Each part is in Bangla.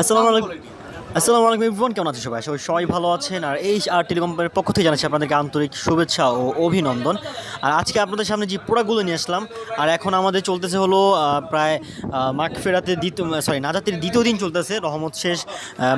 আসসালামু আলাইকুম আসসালামু আলাইকুম ইভন কেমন আছেন সবাই? সবাই সবাই ভালো আছেন। আর এই আর টেলিকমের পক্ষ থেকে জানাচ্ছি আপনাদেরকে আন্তরিক শুভেচ্ছা ও অভিনন্দন। আর আজকে আপনাদের সামনে যে প্রোডাক্টগুলো নিয়ে আসলাম, আর এখন আমাদের চলতেছে হলো প্রায় মাঘ ফেরাতে দ্বিতীয় সরি নাজাতের দ্বিতীয় দিন চলতেছে, রহমত শেষ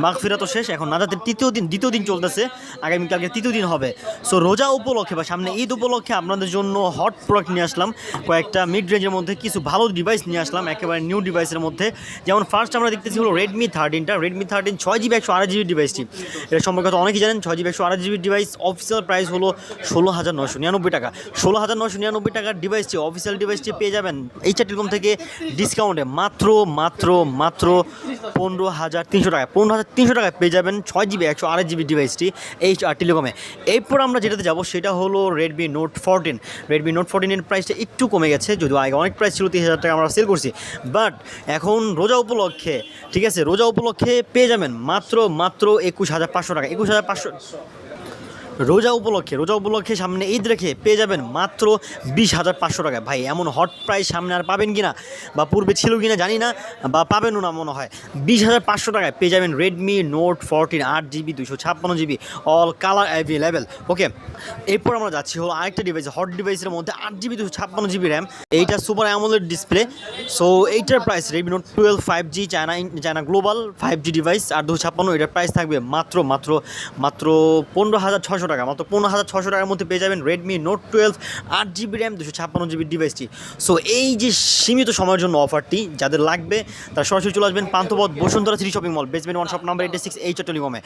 মাঘ ফেরা তো শেষ, এখন নাজাতের তৃতীয় দিন, দ্বিতীয় দিন চলতেছে, আগামীকালকে তৃতীয় দিন হবে। সো রোজা উপলক্ষে বা সামনে ঈদ উপলক্ষে আপনাদের জন্য হট প্রোডাক্ট নিয়ে আসলাম, কয়েকটা মিড রেঞ্জের মধ্যে কিছু ভালো ডিভাইস নিয়ে আসলাম, একেবারে নিউ ডিভাইসের মধ্যে। যেমন ফার্স্ট আমরা দেখতেছি হলো রেডমি থার্টিনটা রেডমি থার্টিন ছয় জিবি একশো আড়াই জিবি ডিভাইসটি এটা সম্পর্কে তো অনেকেই জানেন ছ জিবি একশো আড়াই জিবি ডিভাইস অফিসিয়াল প্রাইস হলো ষোলো হাজার নশো নিরানব্বই টাকা। ষোলো হাজার নশো নিরানব্বই টাকার ডিভাইসটি অফিসিয়াল ডিভাইসটি পেয়ে যাবেন এইচআর টেলিকম থেকে ডিসকাউন্টে মাত্র মাত্র মাত্র পনেরো হাজার তিনশো টাকা পনেরো হাজার তিনশো টাকায় পেয়ে যাবেন ছয় জিবি, একশো আড়াই জিবি ডিভাইসটি এইচ আর টেলিকমে এরপর আমরা যেটাতে যাব, সেটা হলো Redmi Note fourteen Redmi Note ফোরটিনের প্রাইসটা একটু কমে গেছে, যদিও আগে অনেক প্রাইস ছিল তিন হাজার টাকা আমরা সেল করছি। বাট এখন রোজা উপলক্ষে, ঠিক আছে, রোজা উপলক্ষে পেয়ে যাবেন মাত্র মাত্র একুশ হাজার পাঁচশো টাকা। একুশ হাজার পাঁচশো রোজা উপলক্ষে রোজা উপলক্ষে সামনে ঈদ রেখে পেয়ে যাবেন মাত্র বিশ হাজার পাঁচশো টাকায় ভাই, এমন হট প্রাইস সামনে আর পাবেন কি না বা পূর্বে ছিল কি না জানি না বা পাবেনও না মনে হয়। বিশ হাজার পাঁচশো টাকায় পেয়ে যাবেন রেডমি নোট ফোরটিন আট জিবি দুশো ছাপ্পান্ন GB all colour available okay এরপর আমরা যাচ্ছি হলো আরেকটা ডিভাইস হট ডিভাইসের মধ্যে আট জিবি দুশো ছাপ্পান্ন জিবি র্যাম এইটা সুপার অ্যামোলেড ডিসপ্লে সো এইটার price Redmi Note twelve five G China China global five G device আর দুশো ছাপ্পান্ন, এটার প্রাইস থাকবে মাত্র মাত্র মাত্র পনেরো হাজার ছশো টাকা, মাত্র পনেরো হাজার ছশো টাকার মধ্যে পেয়ে যাবেন রেডমি নোট টুয়েলভ আট জিবি র্যাম দুশো ছাপ্পান্ন জিবি ডিভাইসটি সো এই যে সীমিত সময়ের জন্য অফারটি যাদের লাগবে, তারা সরাসরি চলে আসবেন Panthapath Bashundhara city shopping mall basement one shop number eighty six H টেলিকমে